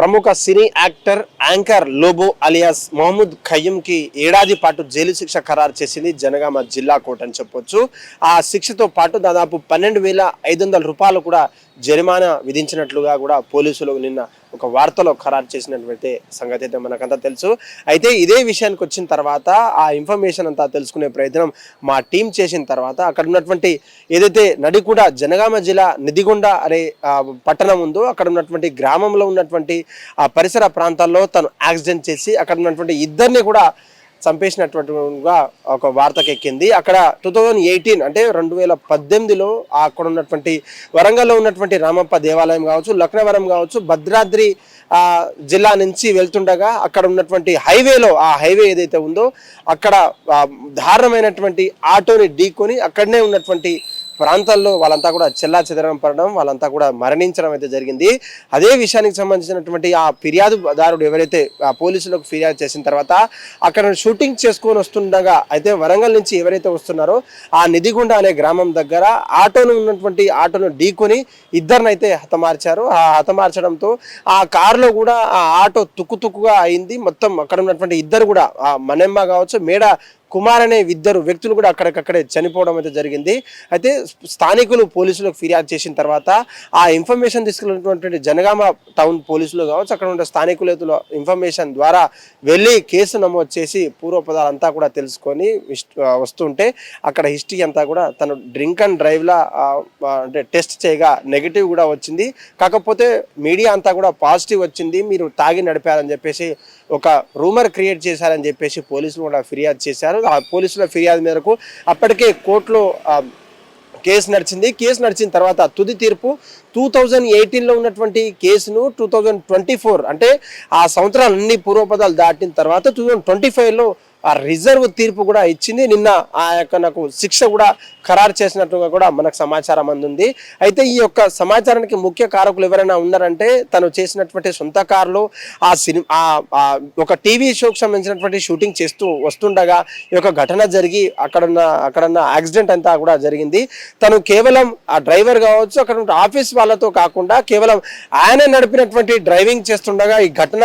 ప్రముఖ cine actor anchor Lobo alias Mohammed ఖయ్యంకి ఏడాది పాటు జైలు శిక్ష ఖరారు చేసింది జనగామ జిల్లా కోర్టు అని చెప్పొచ్చు. ఆ శిక్షతో పాటు దాదాపు పన్నెండు వేల ఐదు వందల రూపాయలు కూడా జరిమానా విధించినట్లుగా కూడా పోలీసులు నిన్న ఒక వార్తలో ఖరారు చేసినటువంటి సంగతి అయితే మనకంతా తెలుసు. అయితే ఇదే విషయానికి వచ్చిన తర్వాత ఆ ఇన్ఫర్మేషన్ అంతా తెలుసుకునే ప్రయత్నం మా టీం చేసిన తర్వాత అక్కడ ఉన్నటువంటి ఏదైతే నడికూడ జనగామ జిల్లా నిధిగొండ అనే పట్టణం ఉందో అక్కడ ఉన్నటువంటి గ్రామంలో ఉన్నటువంటి ఆ పరిసర ప్రాంతాల్లో తను యాక్సిడెంట్ చేసి అక్కడ ఉన్నటువంటి ఇద్దరిని కూడా చంపేసినటువంటిగా ఒక వార్తకు ఎక్కింది అక్కడ టూ థౌజండ్ ఎయిటీన్ అంటే రెండు వేల పద్దెనిమిదిలో అక్కడ ఉన్నటువంటి వరంగల్లో ఉన్నటువంటి రామప్ప దేవాలయం కావచ్చు లక్నవరం కావచ్చు భద్రాద్రి జిల్లా నుంచి వెళ్తుండగా అక్కడ ఉన్నటువంటి హైవేలో ఆ హైవే ఏదైతే ఉందో అక్కడ దారుణమైనటువంటి ఆటోని ఢీకొని అక్కడనే ఉన్నటువంటి ప్రాంతాల్లో వాళ్ళంతా కూడా చెల్లా చెదరం పడడం వాళ్ళంతా కూడా మరణించడం అయితే జరిగింది. అదే విషయానికి సంబంధించినటువంటి ఆ ఫిర్యాదుదారుడు ఎవరైతే ఆ పోలీసులకు ఫిర్యాదు చేసిన తర్వాత అక్కడ షూటింగ్ చేసుకొని వస్తుండగా అయితే వరంగల్ నుంచి ఎవరైతే వస్తున్నారో ఆ నిధిగుండ అనే గ్రామం దగ్గర ఆటోను ఉన్నటువంటి ఆటోను ఢీకొని ఇద్దరినైతే హతమార్చారు. ఆ హతమార్చడంతో ఆ కారులో కూడా ఆ ఆటో తుక్కుతుక్కుగా అయింది. మొత్తం అక్కడ ఉన్నటువంటి ఇద్దరు కూడా ఆ మనెమ్మ కావచ్చు మేడ కుమార్ అనే ఇద్దరు వ్యక్తులు కూడా అక్కడికక్కడే చనిపోవడం అయితే జరిగింది. అయితే స్థానికులు పోలీసులకు ఫిర్యాదు చేసిన తర్వాత ఆ ఇన్ఫర్మేషన్ తీసుకున్నటువంటి జనగామ టౌన్ పోలీసులు కావచ్చు అక్కడ ఉన్న స్థానికులతో ఇన్ఫర్మేషన్ ద్వారా వెళ్ళి కేసు నమోదు చేసి పూర్వపదాలంతా కూడా తెలుసుకొని వస్తుంటే అక్కడ హిస్టరీ అంతా కూడా తను డ్రింక్ అండ్ డ్రైవ్లా అంటే టెస్ట్ చేయగా నెగిటివ్ కూడా వచ్చింది. కాకపోతే మీడియా అంతా కూడా పాజిటివ్ వచ్చింది. మీరు తాగి నడిపారని చెప్పేసి ఒక రూమర్ క్రియేట్ చేశారని చెప్పేసి పోలీసులు కూడా ఫిర్యాదు చేశారు. ఆ పోలీసుల ఫిర్యాదు మేరకు అప్పటికే కోర్టులో కేసు నడిచింది. కేసు నడిచిన తర్వాత తుది తీర్పు టూ థౌజండ్ ఎయిటీన్లో ఉన్నటువంటి కేసును టూ థౌజండ్ ట్వంటీ ఫోర్ అంటే ఆ సంవత్సరాలు అన్ని పూర్వపదాలు దాటిన తర్వాత టూ థౌజండ్ ట్వంటీ ఫైవ్లో ఆ రిజర్వ్ తీర్పు కూడా ఇచ్చింది. నిన్న ఆ యొక్క నాకు శిక్ష కూడా ఖరారు చేసినట్టుగా కూడా మనకు సమాచారం అందుంది. అయితే ఈ యొక్క సమాచారానికి ముఖ్య కారకులు ఎవరైనా ఉన్నారంటే తను చేసినటువంటి సొంత కారులో ఆ సినిమా ఒక టీవీ షోకి సంబంధించినటువంటి షూటింగ్ చేస్తూ వస్తుండగా ఈ యొక్క ఘటన జరిగి అక్కడున్న అక్కడున్న యాక్సిడెంట్ అంతా కూడా జరిగింది. తను కేవలం ఆ డ్రైవర్ కావచ్చు అక్కడ ఆఫీస్ వాళ్ళతో కాకుండా కేవలం ఆయన నడిపినటువంటి డ్రైవింగ్ చేస్తుండగా ఈ ఘటన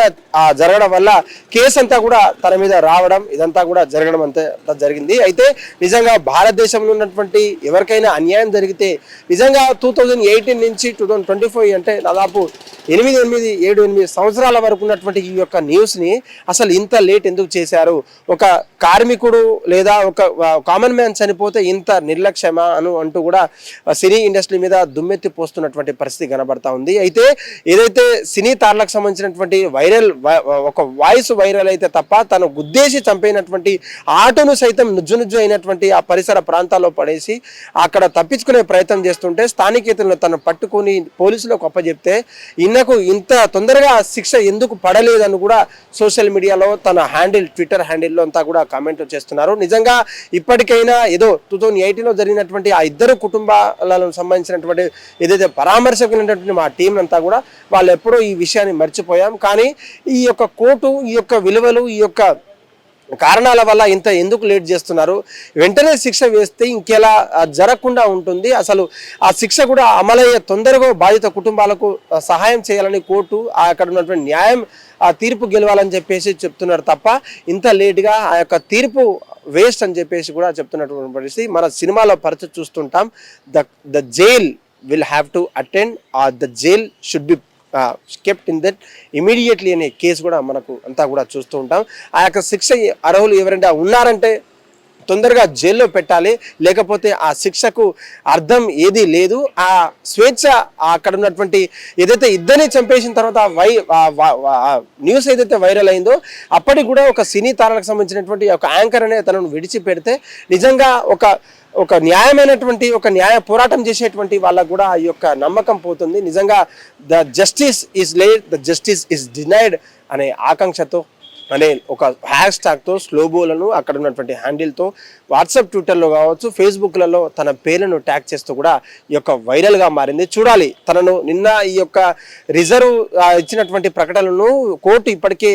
జరగడం వల్ల కేసు అంతా కూడా తన మీద రావడం ఇదంతా కూడా జరగడం అంతే అంతా జరిగింది. అయితే నిజంగా భారతదేశంలో ఉన్నటువంటి ఎవరికైనా అన్యాయం జరిగితే నిజంగా టూ థౌజండ్ ఎయిటీన్ నుంచి టూ థౌజండ్ ట్వంటీ ఫైవ్ అంటే దాదాపు ఎనిమిది ఎనిమిది ఏడు ఎనిమిది సంవత్సరాల వరకు ఉన్నటువంటి ఈ యొక్క న్యూస్ని అసలు ఇంత లేట్ ఎందుకు చేశారు? ఒక కార్మికుడు లేదా ఒక కామన్ మ్యాన్ చనిపోతే ఇంత నిర్లక్ష్యమా అను అంటూ కూడా సినీ ఇండస్ట్రీ మీద దుమ్మెత్తి పోస్తున్నటువంటి పరిస్థితి కనబడతా ఉంది. అయితే ఏదైతే సినీ తారలకు సంబంధించినటువంటి వైరల్ వై- ఒక వాయిస్ వైరల్ అయితే తప్ప తను గుద్దేసి అయినటువంటి ఆటోను సైతం నుజ్జు నుజ్జు అయినటువంటి ఆ పరిసర ప్రాంతాల్లో పడేసి అక్కడ తప్పించుకునే ప్రయత్నం చేస్తుంటే స్థానికేతలను తను పట్టుకుని పోలీసులకు అప్పజెప్తే ఇన్నకు ఇంత తొందరగా శిక్ష ఎందుకు పడలేదని కూడా సోషల్ మీడియాలో తన హ్యాండిల్ ట్విట్టర్ హ్యాండిల్లో అంతా కూడా కామెంట్ చేస్తున్నారు. నిజంగా ఇప్పటికైనా ఏదో టూ థౌజండ్ ఎయిటీన్లో జరిగినటువంటి ఆ ఇద్దరు కుటుంబాలకు సంబంధించినటువంటి ఏదైతే పరామర్శకులైనటువంటి మా టీం అంతా కూడా వాళ్ళు ఎప్పుడో ఈ విషయాన్ని మర్చిపోయాం. కానీ ఈ యొక్క కోర్టు ఈ యొక్క విలువలు ఈ యొక్క కారణాల వల్ల ఇంత ఎందుకు లేట్ చేస్తున్నారు? వెంటనే శిక్ష వేస్తే ఇంకెలా జరగకుండా ఉంటుంది. అసలు ఆ శిక్ష కూడా అమలయ్యే తొందరగా బాధిత కుటుంబాలకు సహాయం చేయాలని కోర్టు ఆ అక్కడ ఉన్నటువంటి న్యాయం ఆ తీర్పు గెలవాలని చెప్పేసి చెప్తున్నారు తప్ప ఇంత లేట్గా ఆ యొక్క తీర్పు వేస్ట్ అని చెప్పేసి కూడా చెప్తున్నటువంటి పరిస్థితి. మన సినిమాలో పరిస్థితి చూస్తుంటాం. The the jail will have to attend or the jail should be kept in that immediately అనే కేసు కూడా మనకు అంతా కూడా చూస్తూ ఉంటాం. ఆ యొక్క శిక్ష అర్హులు ఎవరంటే ఉన్నారంటే తొందరగా జైల్లో పెట్టాలి. లేకపోతే ఆ శిక్షకు అర్థం ఏది లేదు. ఆ స్వేచ్ఛ అక్కడ ఉన్నటువంటి ఏదైతే ఇద్దరిని చంపేసిన తర్వాత వై న్యూస్ ఏదైతే వైరల్ అయిందో అప్పటికి కూడా ఒక సినీ తారలకు సంబంధించినటువంటి ఒక యాంకర్ అనే తనను విడిచిపెడితే నిజంగా ఒక ఒక న్యాయమైనటువంటి ఒక న్యాయ పోరాటం చేసేటువంటి వాళ్ళకు కూడా ఈ యొక్క నమ్మకం పోతుంది. నిజంగా the justice is laid the justice is denied అనే ఆకాంక్షతో అనే ఒక హ్యాష్ ట్యాగ్తో స్లోబోలను అక్కడ ఉన్నటువంటి హ్యాండిల్తో వాట్సాప్ ట్విట్టర్లో కావచ్చు ఫేస్బుక్లలో తన పేర్లను ట్యాగ్ చేస్తూ కూడా ఈ యొక్క వైరల్గా మారింది. చూడాలి తనను నిన్న ఈ యొక్క రిజర్వ్ ఇచ్చినటువంటి ప్రకటనలను కోర్టు ఇప్పటికే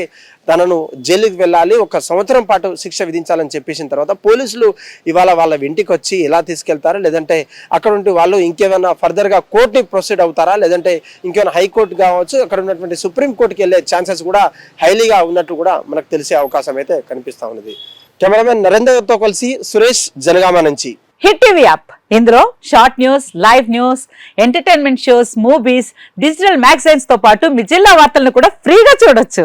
తనను జైలుకి వెళ్ళాలి ఒక సంవత్సరం పాటు శిక్ష విధించాలని చెప్పేసిన తర్వాత పోలీసులు ఇవాళ వాళ్ళ ఇంటికి వచ్చి ఎలా తీసుకెళ్తారా? లేదంటే అక్కడ ఉంటే వాళ్ళు ఇంకేమైనా ఫర్దర్గా కోర్టుని ప్రొసీడ్ అవుతారా? లేదంటే ఇంకేమైనా హైకోర్టు కావచ్చు అక్కడ ఉన్నటువంటి సుప్రీంకోర్టుకి వెళ్ళే ఛాన్సెస్ కూడా హైలీగా ఉన్నట్టు కూడా మనకు తెలిసే అవకాశం అయితే కనిపిస్తా ఉన్నది. కెమెరామెన్ నరేందర్తో కలిసి సురేష్ జనగామ నుంచి. Hit TV app. ఇందులో short news live news entertainment shows movies digital మ్యాగజైన్స్తో పాటు మీ జిల్లా వార్తలను కూడా ఫ్రీగా చూడొచ్చు.